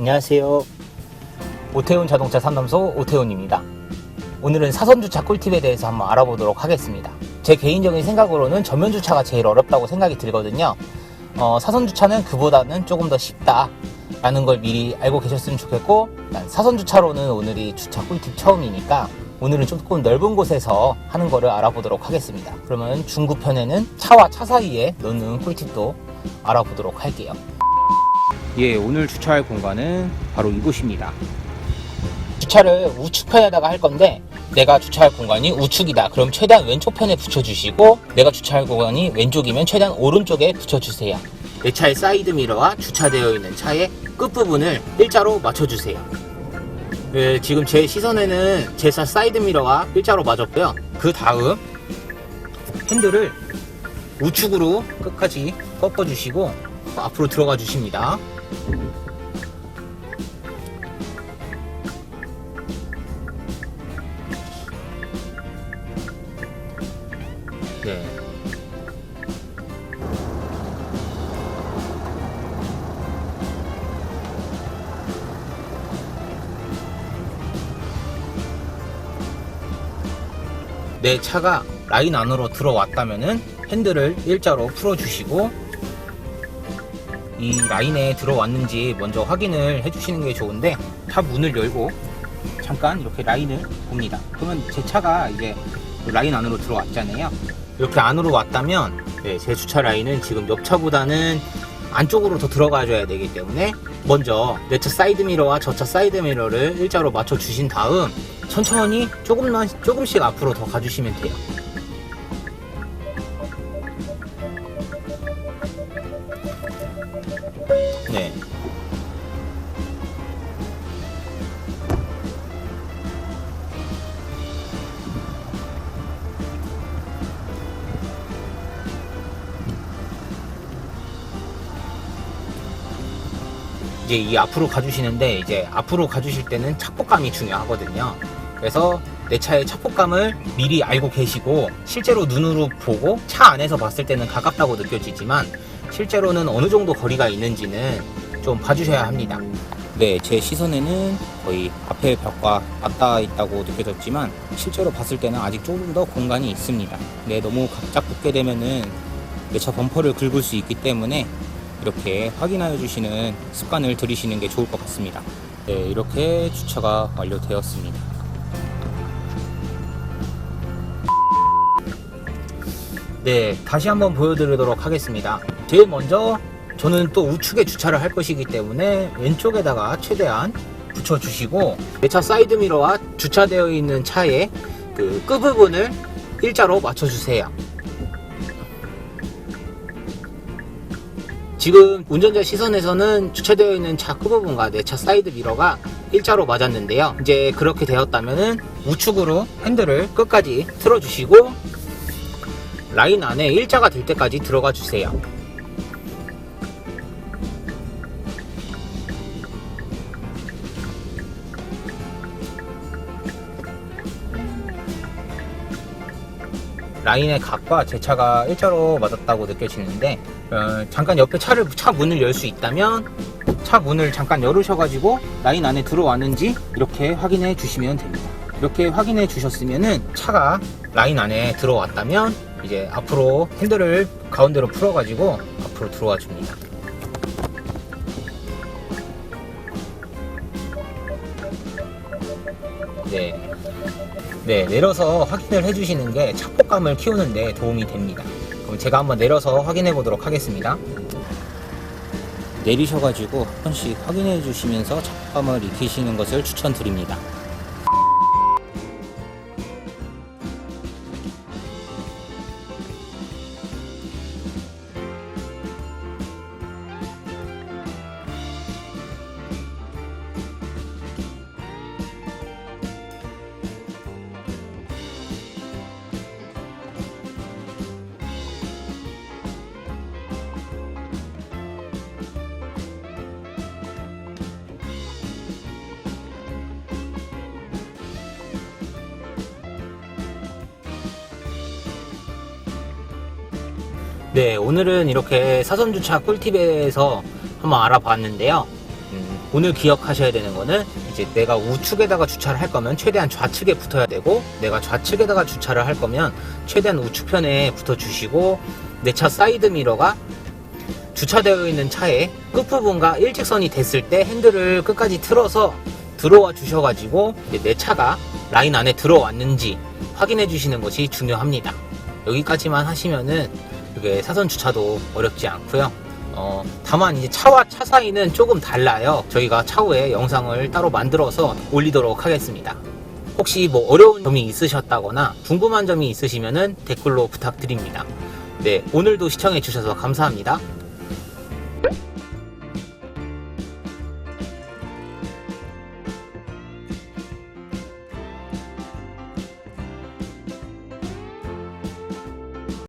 안녕하세요. 오태훈 자동차 상담소 오태훈입니다. 오늘은 사선 주차 꿀팁에 대해서 한번 알아보도록 하겠습니다. 제 개인적인 생각으로는 전면 주차가 제일 어렵다고 생각이 들거든요. 어, 사선 주차는 그보다는 조금 더 쉽다라는 걸 미리 알고 계셨으면 좋겠고, 일단 사선 주차로는 오늘이 주차 꿀팁 처음이니까 오늘은 조금 넓은 곳에서 하는 거를 알아보도록 하겠습니다. 그러면 중구편에는 차와 차 사이에 넣는 꿀팁도 알아보도록 할게요. 예, 오늘 주차할 공간은 바로 이곳입니다. 주차를 우측편에다가 할 건데 내가 주차할 공간이 우측이다. 그럼 최대한 왼쪽 편에 붙여주시고 내가 주차할 공간이 왼쪽이면 최대한 오른쪽에 붙여주세요. 내 차의 사이드 미러와 주차되어 있는 차의 끝부분을 일자로 맞춰주세요. 네, 지금 제 시선에는 제 차 사이드 미러가 일자로 맞았고요. 그 다음 핸들을 우측으로 끝까지 꺾어주시고 앞으로 들어가 주십니다. 네. 내 차가 라인 안으로 들어왔다면은 핸들을 일자로 풀어주시고 이 라인에 들어왔는지 먼저 확인을 해주시는 게 좋은데 차 문을 열고 잠깐 이렇게 라인을 봅니다. 그러면 제 차가 이제 라인 안으로 들어왔잖아요. 이렇게 안으로 왔다면 네, 제 주차 라인은 지금 옆 차보다는 안쪽으로 더 들어가줘야 되기 때문에 먼저 내 차 사이드 미러와 저 차 사이드 미러를 일자로 맞춰 주신 다음 천천히 조금만 조금씩 앞으로 더 가주시면 돼요. 이제 이 앞으로 가주시는데 이제 앞으로 가주실 때는 착폭감이 중요하거든요. 그래서 내 차의 착폭감을 미리 알고 계시고 실제로 눈으로 보고 차 안에서 봤을 때는 가깝다고 느껴지지만 실제로는 어느 정도 거리가 있는지는 좀 봐주셔야 합니다. 네, 제 시선에는 거의 앞에 벽과 맞닿아 있다고 느껴졌지만 실제로 봤을 때는 아직 조금 더 공간이 있습니다. 네, 너무 각작 붙게 되면은 내 차 범퍼를 긁을 수 있기 때문에 이렇게 확인하여 주시는 습관을 들이시는 게 좋을 것 같습니다. 네, 이렇게 주차가 완료되었습니다. 네, 다시 한번 보여드리도록 하겠습니다. 제일 먼저 저는 또 우측에 주차를 할 것이기 때문에 왼쪽에다가 최대한 붙여주시고 내 차 사이드 미러와 주차되어 있는 차의 그 끝부분을 일자로 맞춰주세요. 지금 운전자 시선에서는 주차되어 있는 차 끝부분과 내 차 사이드 미러가 일자로 맞았는데요. 이제 그렇게 되었다면은 우측으로 핸들을 끝까지 틀어주시고 라인 안에 일자가 될 때까지 들어가 주세요. 라인의 각과 제 차가 일자로 맞았다고 느껴지는데 어, 잠깐 옆에 차를 차 문을 열 수 있다면 차 문을 잠깐 열으셔가지고 라인 안에 들어왔는지 이렇게 확인해 주시면 됩니다. 이렇게 확인해 주셨으면은 차가 라인 안에 들어왔다면 이제 앞으로 핸들을 가운데로 풀어가지고 앞으로 들어와 줍니다. 네. 네, 내려서 확인을 해주시는 게 착폭감을 키우는데 도움이 됩니다. 그럼 제가 한번 내려서 확인해 보도록 하겠습니다. 내리셔가지고 한 번씩 확인해 주시면서 착폭감을 익히시는 것을 추천드립니다. 네, 오늘은 이렇게 사선 주차 꿀팁에서 한번 알아봤는데요. 음, 오늘 기억하셔야 되는 거는 이제 내가 우측에다가 주차를 할 거면 최대한 좌측에 붙어야 되고 내가 좌측에다가 주차를 할 거면 최대한 우측편에 붙어 주시고 내 차 사이드 미러가 주차되어 있는 차의 끝부분과 일직선이 됐을 때 핸들을 끝까지 틀어서 들어와 주셔가지고 내 차가 라인 안에 들어왔는지 확인해 주시는 것이 중요합니다. 여기까지만 하시면은 이게 사선 주차도 어렵지 않고요. 어, 다만 이제 차와 차 사이는 조금 달라요. 저희가 차후에 영상을 따로 만들어서 올리도록 하겠습니다. 혹시 뭐 어려운 점이 있으셨다거나 궁금한 점이 있으시면은 댓글로 부탁드립니다. 네, 오늘도 시청해 주셔서 감사합니다.